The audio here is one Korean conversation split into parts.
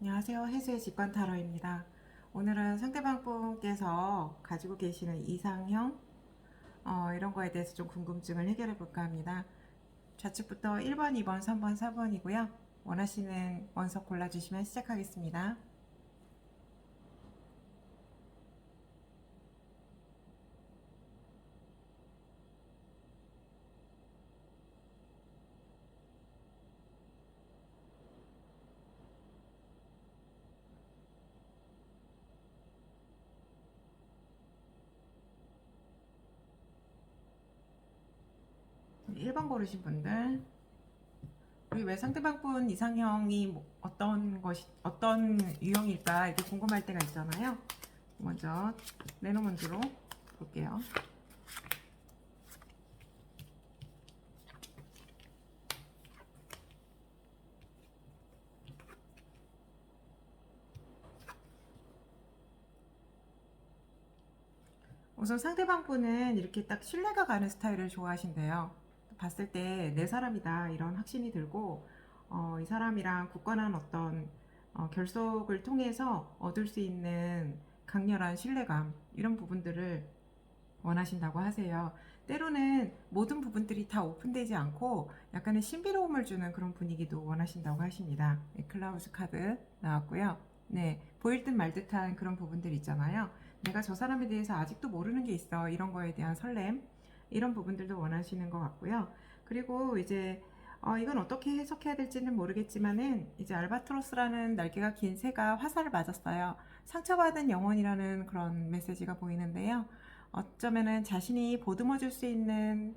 안녕하세요. 해수의 직관 타로입니다. 오늘은 상대방 분께서 가지고 계시는 이상형 어, 이런 거에 대해서 좀 궁금증을 해결해 볼까 합니다. 좌측부터 1번, 2번, 3번, 4번이고요. 원하시는 원석 골라주시면 시작하겠습니다. 네, 1번 고르신 분들 우리 왜 상대방 분 이상형이 뭐 어떤 것이 어떤 유형일까 이렇게 궁금할 때가 있잖아요. 먼저 레노먼드로 볼게요. 우선 상대방 분은 이렇게 딱 신뢰가 가는 스타일을 좋아하신대요. 봤을 때 내 사람이다 이런 확신이 들고 어, 이 사람이랑 굳건한 어떤 어, 결속을 통해서 얻을 수 있는 강렬한 신뢰감 이런 부분들을 원하신다고 하세요. 때로는 모든 부분들이 다 오픈되지 않고 약간의 신비로움을 주는 그런 분위기도 원하신다고 하십니다. 네, 클라우스 카드 나왔고요. 네, 보일 듯 말 듯한 그런 부분들 있잖아요. 내가 저 사람에 대해서 아직도 모르는 게 있어. 이런 거에 대한 설렘. 이런 부분들도 원하시는 것 같고요. 그리고 이제 어, 이건 어떻게 해석해야 될지는 모르겠지만은 이제 알바트로스라는 날개가 긴 새가 화살을 맞았어요. 상처받은 영혼이라는 그런 메시지가 보이는데요. 어쩌면은 자신이 보듬어 줄 수 있는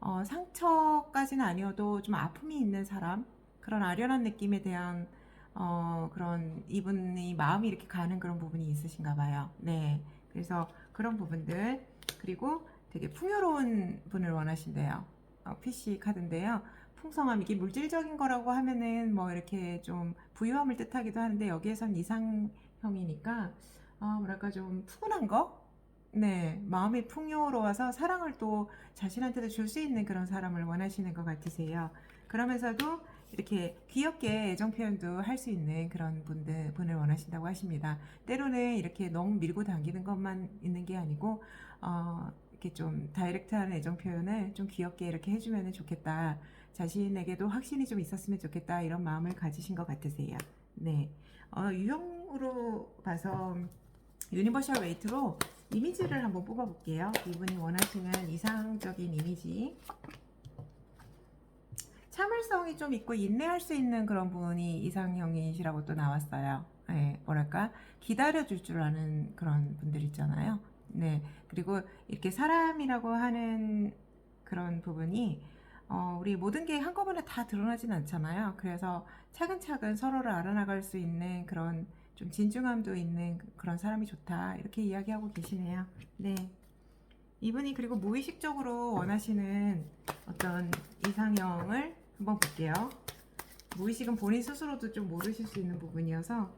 어, 상처까지는 아니어도 좀 아픔이 있는 사람 그런 아련한 느낌에 대한 어, 그런 이분이 마음이 이렇게 가는 그런 부분이 있으신가 봐요. 네. 그래서 그런 부분들 그리고 되게 풍요로운 분을 원하신대요. 어, PC 카드인데요. 풍성함 이게 물질적인 거라고 하면은 뭐 이렇게 좀 부유함을 뜻하기도 하는데 여기에선 이상형이니까 어, 뭐랄까 좀 푸근한 거? 네, 마음이 풍요로워서 사랑을 또 자신한테도 줄 수 있는 그런 사람을 원하시는 것 같으세요. 그러면서도 이렇게 귀엽게 애정 표현도 할 수 있는 그런 분들, 분을 원하신다고 하십니다. 때로는 이렇게 너무 밀고 당기는 것만 있는 게 아니고, 어, 이렇게 좀 다이렉트한 애정 표현을 좀 귀엽게 이렇게 해주면 좋겠다. 자신에게도 확신이 좀 있었으면 좋겠다. 이런 마음을 가지신 것 같으세요. 네. 어, 유형으로 봐서 유니버셜 웨이트로 이미지를 한번 뽑아볼게요. 이분이 원하시는 이상적인 이미지. 참을성이 좀 있고 인내할 수 있는 그런 분이 이상형이시라고 또 나왔어요. 네, 뭐랄까 기다려줄 줄 아는 그런 분들 있잖아요. 네, 그리고 이렇게 사람이라고 하는 그런 부분이 어, 우리 모든 게 한꺼번에 다 드러나진 않잖아요. 그래서 차근차근 서로를 알아나갈 수 있는 그런 좀 진중함도 있는 그런 사람이 좋다. 이렇게 이야기하고 계시네요. 네. 이분이 그리고 무의식적으로 원하시는 어떤 이상형을 한번 볼게요. 무의식은 본인 스스로도 좀 모르실 수 있는 부분이어서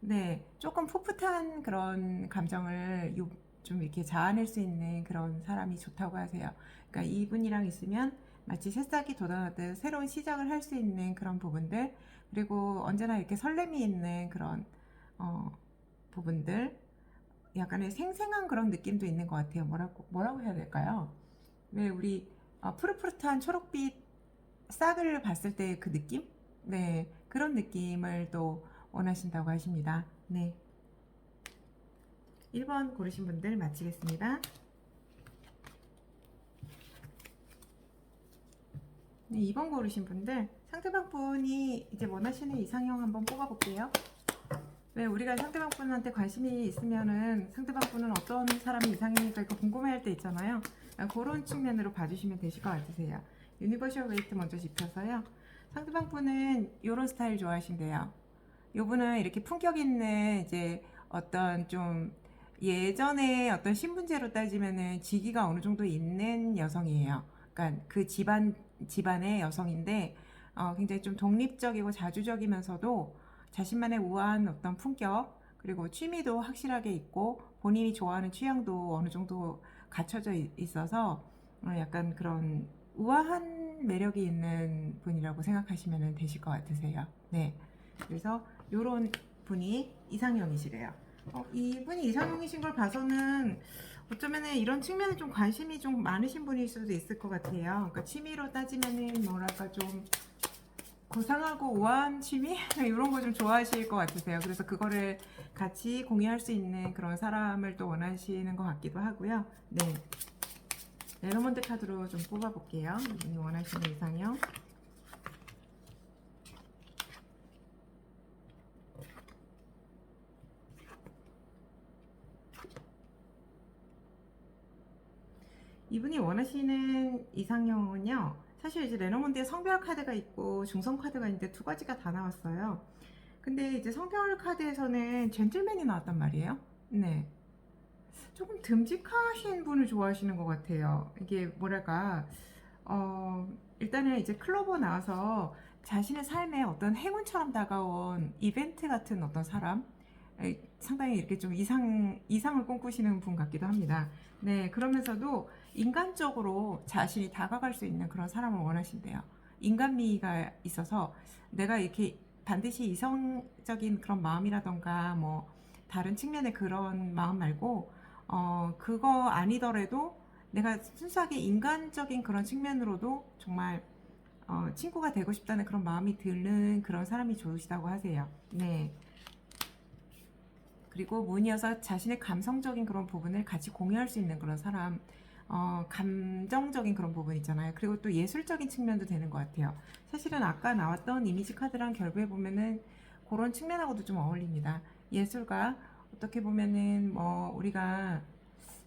네 조금 풋풋한 그런 감정을 요- 좀 이렇게 자아낼 수 있는 그런 사람이 좋다고 하세요. 그러니까 이분이랑 있으면 마치 새싹이 돋아나듯 새로운 시작을 할 수 있는 그런 부분들 그리고 언제나 이렇게 설렘이 있는 그런 어, 부분들 약간의 생생한 그런 느낌도 있는 것 같아요. 뭐라고 뭐라고 해야 될까요? 왜 우리 어, 푸릇푸릇한 초록빛 싹을 봤을 때 그 느낌? 네 그런 느낌을 또 원하신다고 하십니다. 네 1번 고르신 분들 마치겠습니다. 네, 2번 고르신 분들 상대방 분이 이제 원하시는 이상형 한번 뽑아볼게요. 왜 우리가 상대방 분한테 관심이 있으면은 상대방 분은 어떤 사람이 이상형일까 이거 궁금해할 때 있잖아요. 그런 측면으로 봐주시면 되실 것 같으세요. 유니버셜 웨이트 먼저 짚어서요. 상대방 분은 이런 스타일 좋아하신대요. 요분은 이렇게 품격 있는 이제 어떤 좀 예전에 어떤 신분제로 따지면은 직위가 어느 정도 있는 여성이에요. 그러니까 그 집안 집안의 여성인데 어, 굉장히 좀 독립적이고 자주적이면서도 자신만의 우아한 어떤 품격 그리고 취미도 확실하게 있고 본인이 좋아하는 취향도 어느 정도 갖춰져 있- 있어서 어, 약간 그런 우아한 매력이 있는 분이라고 생각하시면 되실 것 같으세요. 네. 그래서 요런 분이 이상형이시래요. 어, 이분이 이상형이신 걸 봐서는 어쩌면은 이런 측면에 좀 관심이 좀 많으신 분일 수도 있을 것 같아요. 그러니까 취미로 따지면은 뭐랄까 좀 고상하고 우아한 취미 이런 거 좀 좋아하실 것 같으세요. 그래서 그거를 같이 공유할 수 있는 그런 사람을 또 원하시는 것 같기도 하고요. 네. 레노몬드 카드로 좀 뽑아볼게요. 원하시는 이상형. 이분이 원하시는 이상형은요. 사실 이제 레노몬드에 성별 카드가 있고 중성 카드가 있는데 두 가지가 다 나왔어요. 근데 이제 성별 카드에서는 젠틀맨이 나왔단 말이에요. 네. 조금 듬직하신 분을 좋아하시는 것 같아요. 이게 뭐랄까, 어, 일단은 이제 클로버 나와서 자신의 삶에 어떤 행운처럼 다가온 이벤트 같은 어떤 사람, 에, 상당히 이렇게 좀 이상, 이상을 꿈꾸시는 분 같기도 합니다. 네, 그러면서도 인간적으로 자신이 다가갈 수 있는 그런 사람을 원하신대요. 인간미가 있어서 내가 이렇게 반드시 이성적인 그런 마음이라던가 뭐 다른 측면의 그런 마음 말고 어 그거 아니더라도 내가 순수하게 인간적인 그런 측면으로도 정말 어 친구가 되고 싶다는 그런 마음이 드는 그런 사람이 좋으시다고 하세요. 네. 그리고 문이어서 자신의 감성적인 그런 부분을 같이 공유할 수 있는 그런 사람, 어, 감정적인 그런 부분 있잖아요. 그리고 또 예술적인 측면도 되는 것 같아요. 사실은 아까 나왔던 이미지 카드랑 결부해 보면은 그런 측면하고도 좀 어울립니다. 예술가 어떻게 보면은 뭐 우리가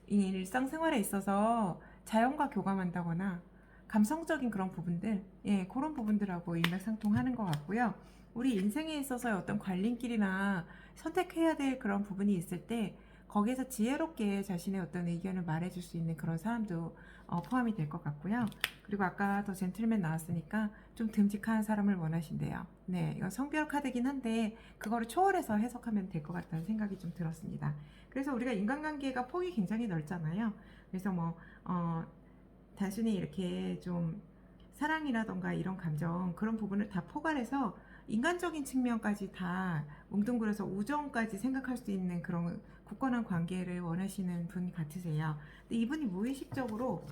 이 일상생활에 있어서 자연과 교감한다거나 감성적인 그런 부분들, 예, 그런 부분들하고 일맥상통하는 것 같고요. 우리 인생에 있어서의 어떤 관림길이나 선택해야 될 그런 부분이 있을 때 거기에서 지혜롭게 자신의 어떤 의견을 말해줄 수 있는 그런 사람도 어, 포함이 될 것 같고요. 그리고 아까 더 젠틀맨 나왔으니까 좀 듬직한 사람을 원하신대요. 네, 이건 성별 카드긴 한데 그거를 초월해서 해석하면 될 것 같다는 생각이 좀 들었습니다. 그래서 우리가 인간관계가 폭이 굉장히 넓잖아요. 그래서 뭐 어, 단순히 이렇게 좀 사랑이라던가 이런 감정 그런 부분을 다 포괄해서 인간적인 측면까지 다 뭉뚱그려서 우정까지 생각할 수 있는 그런 굳건한 관계를 원하시는 분 같으세요. 근데 이분이 무의식적으로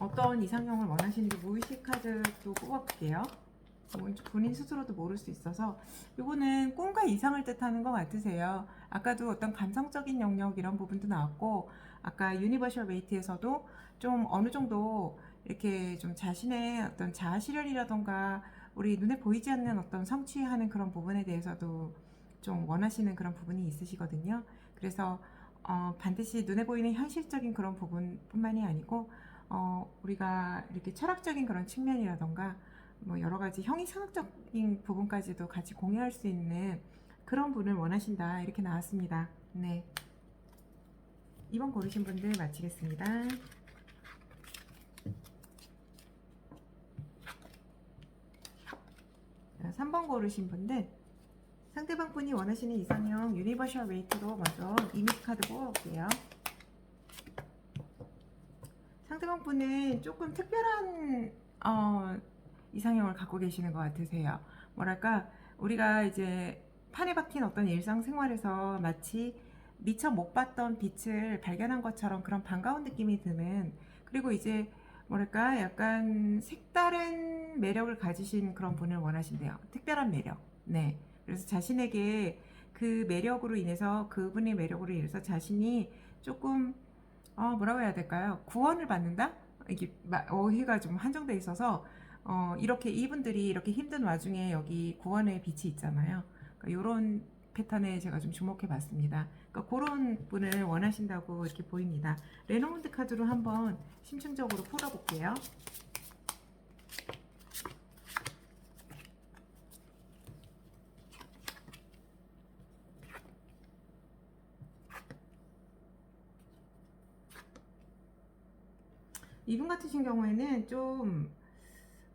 어떤 이상형을 원하시는지 무의식 카드도 뽑아볼게요. 뭐 본인 스스로도 모를 수 있어서 이거는 꿈과 이상을 뜻하는 것 같으세요. 아까도 어떤 감성적인 영역 이런 부분도 나왔고 아까 유니버셜 웨이트에서도 좀 어느 정도 이렇게 좀 자신의 어떤 자아 실현이라던가 우리 눈에 보이지 않는 어떤 성취하는 그런 부분에 대해서도 좀 원하시는 그런 부분이 있으시거든요. 그래서 어, 반드시 눈에 보이는 현실적인 그런 부분뿐만이 아니고 어, 우리가 이렇게 철학적인 그런 측면이라던가 뭐 여러 가지 형이상학적인 부분까지도 같이 공유할 수 있는 그런 분을 원하신다 이렇게 나왔습니다. 네. 이번 고르신 분들 마치겠습니다. 3번 고르신 분들 상대방 분이 원하시는 이상형 유니버셜 웨이트로 먼저 이미지 카드 뽑아볼게요. 상대방 분은 조금 특별한 어, 이상형을 갖고 계시는 것 같으세요. 뭐랄까 우리가 이제 판에 박힌 어떤 일상생활에서 마치 미처 못 봤던 빛을 발견한 것처럼 그런 반가운 느낌이 드는 그리고 이제 뭐랄까 약간 색다른 매력을 가지신 그런 분을 원하신대요. 특별한 매력. 네. 그래서 자신에게 그 매력으로 인해서 그분의 매력으로 인해서 자신이 조금 어 뭐라고 해야 될까요? 구원을 받는다? 이게 마- 어휘가 좀 한정돼 있어서 어 이렇게 이분들이 이렇게 힘든 와중에 여기 구원의 빛이 있잖아요. 그러니까 이런 패턴에 제가 좀 주목해 봤습니다. 그러니까 그런 분을 원하신다고 이렇게 보입니다. 레노몬드 카드로 한번 심층적으로 풀어볼게요. 이분 같으신 경우에는 좀,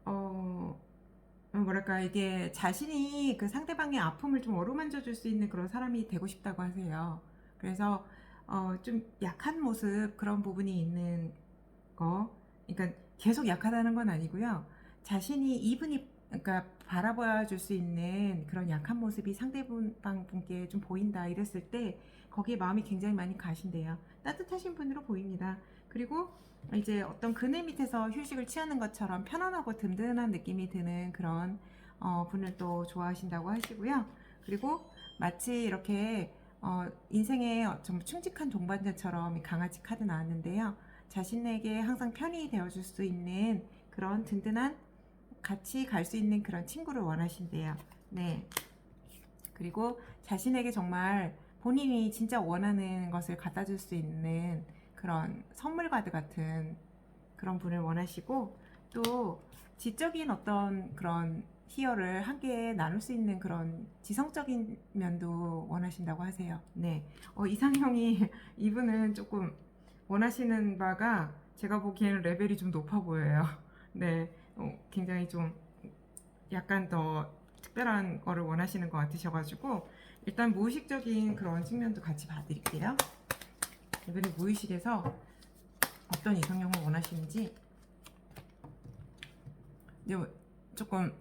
어, 어, 뭐랄까, 이게 자신이 그 상대방의 아픔을 좀 어루만져 줄 수 있는 그런 사람이 되고 싶다고 하세요. 그래서, 어, 좀 약한 모습, 그런 부분이 있는 거. 그러니까 계속 약하다는 건 아니고요. 자신이 이분이 그러니까 바라봐 줄 수 있는 그런 약한 모습이 상대방 분께 좀 보인다 이랬을 때 거기에 마음이 굉장히 많이 가신대요. 따뜻하신 분으로 보입니다. 그리고 이제 어떤 그늘 밑에서 휴식을 취하는 것처럼 편안하고 든든한 느낌이 드는 그런 어, 분을 또 좋아하신다고 하시고요. 그리고 마치 이렇게 어, 인생의 좀 충직한 동반자처럼 이 강아지 카드 나왔는데요. 자신에게 항상 편히 되어줄 수 있는 그런 든든한 같이 갈 수 있는 그런 친구를 원하신대요. 네. 그리고 자신에게 정말 본인이 진짜 원하는 것을 갖다 줄 수 있는 그런 선물 카드 같은 그런 분을 원하시고 또 지적인 어떤 그런 희열을 함께 나눌 수 있는 그런 지성적인 면도 원하신다고 하세요. 네. 어, 이상형이 이분은 조금 원하시는 바가 제가 보기에는 레벨이 좀 높아 보여요. 네. 어, 굉장히 좀 약간 더 특별한 거를 원하시는 것 같으셔가지고 일단 무의식적인 그런 측면도 같이 봐드릴게요. 이분이 무의식에서 어떤 이상형을 원하시는지 이제 조금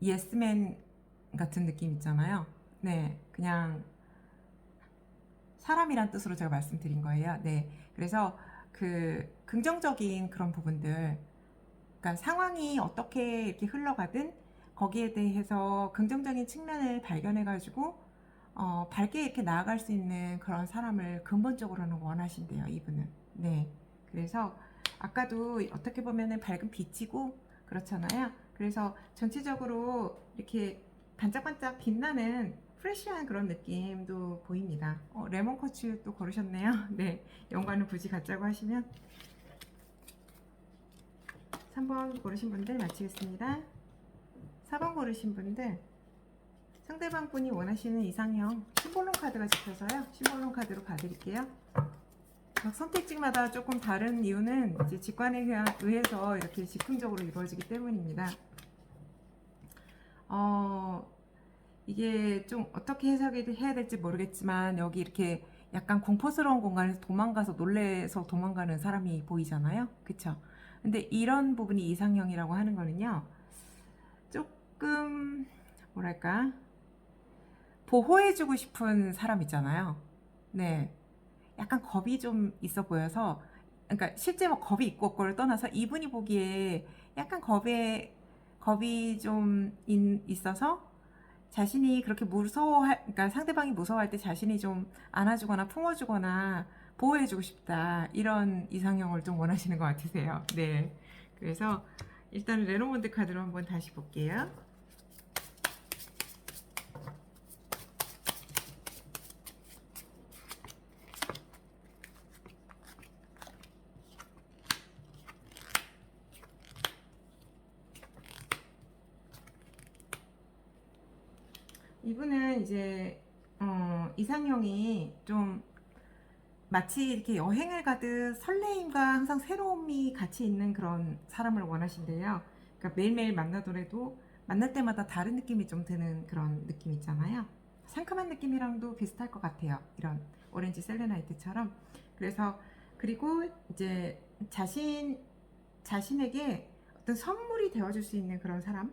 예스맨 같은 느낌 있잖아요. 네, 그냥 사람이란 뜻으로 제가 말씀드린 거예요. 네, 그래서 그 긍정적인 그런 부분들, 그러니까 상황이 어떻게 이렇게 흘러가든 거기에 대해서 긍정적인 측면을 발견해가지고 어, 밝게 이렇게 나아갈 수 있는 그런 사람을 근본적으로는 원하신대요, 이분은. 네, 그래서 아까도 어떻게 보면은 밝은 빛이고 그렇잖아요. 그래서 전체적으로 이렇게 반짝반짝 빛나는 프레시한 그런 느낌도 보입니다. 어, 레몬 코치 또 고르셨네요. 네, 연관을 굳이 갖자고 하시면 3번 고르신 분들 마치겠습니다. 4번 고르신 분들 상대방 분이 원하시는 이상형 심볼론 카드가 집혀서요. 심볼론 카드로 봐드릴게요. 각 선택지마다 조금 다른 이유는 이제 직관에 의해서 이렇게 즉흥적으로 이루어지기 때문입니다. 어, 이게 좀 어떻게 해석이 해야 될지 모르겠지만 여기 이렇게 약간 공포스러운 공간에서 도망가서 놀래서 도망가는 사람이 보이잖아요. 그쵸? 근데 이런 부분이 이상형이라고 하는 거는요. 조금 뭐랄까 보호해주고 싶은 사람 있잖아요. 네. 약간 겁이 좀 있어 보여서, 그러니까 실제 뭐 겁이 있고 없고를 떠나서 이분이 보기에 약간 겁에, 겁이 좀 인- 있어서 자신이 그렇게 무서워할, 그러니까 상대방이 무서워할 때 자신이 좀 안아주거나 품어주거나 보호해주고 싶다. 이런 이상형을 좀 원하시는 것 같으세요. 네. 그래서 일단 레노몬드 카드로 한번 다시 볼게요. 이분은 이제 어, 이상형이 좀 마치 이렇게 여행을 가듯 설레임과 항상 새로움이 같이 있는 그런 사람을 원하신대요. 그러니까 매일매일 만나더라도 만날 때마다 다른 느낌이 좀 드는 그런 느낌 있잖아요. 상큼한 느낌이랑도 비슷할 것 같아요. 이런 오렌지 셀레나이트처럼. 그래서 그리고 이제 자신 자신에게 어떤 선물이 되어줄 수 있는 그런 사람,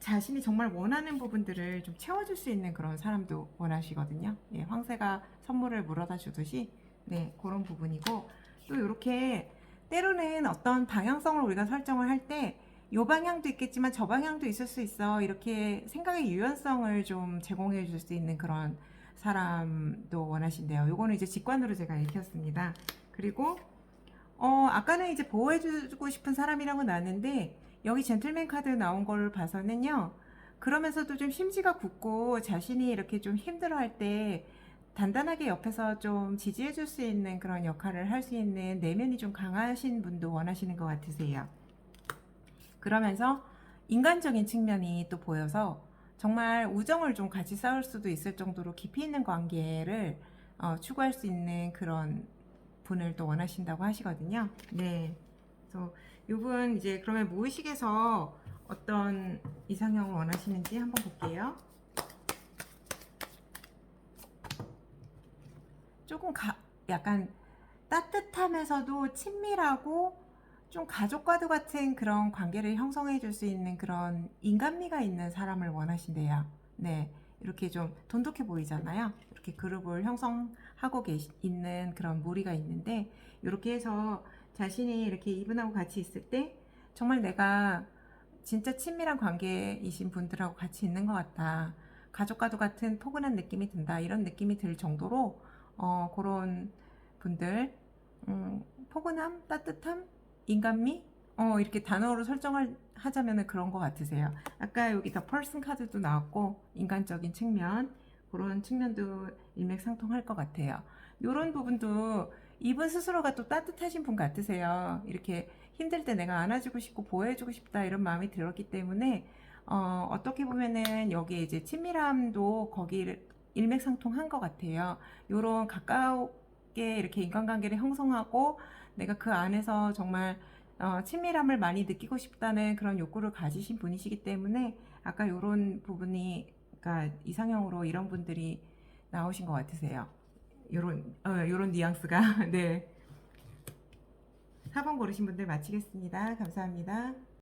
자신이 정말 원하는 부분들을 좀 채워줄 수 있는 그런 사람도 원하시거든요. 예, 황새가 선물을 물어다 주듯이 네 그런 부분이고 또 이렇게 때로는 어떤 방향성을 우리가 설정을 할때이 방향도 있겠지만 저 방향도 있을 수 있어 이렇게 생각의 유연성을 좀 제공해 줄 수 있는 그런 사람도 원하신대요. 요거는 이제 직관으로 제가 읽혔습니다. 그리고 어 아까는 이제 보호해주고 싶은 사람이라고 나왔는데 여기 젠틀맨 카드 나온 걸 봐서는요. 그러면서도 좀 심지가 굳고 자신이 이렇게 좀 힘들어할 때 단단하게 옆에서 좀 지지해 줄 수 있는 그런 역할을 할 수 있는 내면이 좀 강하신 분도 원하시는 것 같으세요. 그러면서 인간적인 측면이 또 보여서 정말 우정을 좀 같이 쌓을 수도 있을 정도로 깊이 있는 관계를 어, 추구할 수 있는 그런 분을 또 원하신다고 하시거든요. 네. 그래서 이분 이제 그러면 무의식에서 어떤 이상형을 원하시는지 한번 볼게요. 조금 가, 약간 따뜻하면서도 친밀하고 좀 가족과도 같은 그런 관계를 형성해 줄 수 있는 그런 인간미가 있는 사람을 원하신대요. 네. 이렇게 좀 돈독해 보이잖아요. 이렇게 그룹을 형성하고 계시, 있는 그런 무리가 있는데, 이렇게 해서 자신이 이렇게 이분하고 같이 있을 때, 정말 내가 진짜 친밀한 관계이신 분들하고 같이 있는 것 같다. 가족과도 같은 포근한 느낌이 든다. 이런 느낌이 들 정도로, 어, 그런 분들, 음, 포근함, 따뜻함, 인간미, 어, 이렇게 단어로 설정을 하자면 그런 것 같으세요. 아까 여기 더 펄슨 카드도 나왔고, 인간적인 측면, 그런 측면도 일맥상통할 것 같아요. 이런 부분도 이분 스스로가 또 따뜻하신 분 같으세요. 이렇게 힘들 때 내가 안아주고 싶고 보호해주고 싶다 이런 마음이 들었기 때문에 어, 어떻게 보면은 여기 이제 친밀함도 거기를 일맥상통한 것 같아요. 이런 가깝게 이렇게 인간관계를 형성하고 내가 그 안에서 정말 어, 친밀함을 많이 느끼고 싶다는 그런 욕구를 가지신 분이시기 때문에 아까 이런 부분이 그러니까 이상형으로 이런 분들이 나오신 것 같으세요. 요런 어, 요런 뉘앙스가 네. 4번 고르신 분들 마치겠습니다. 감사합니다.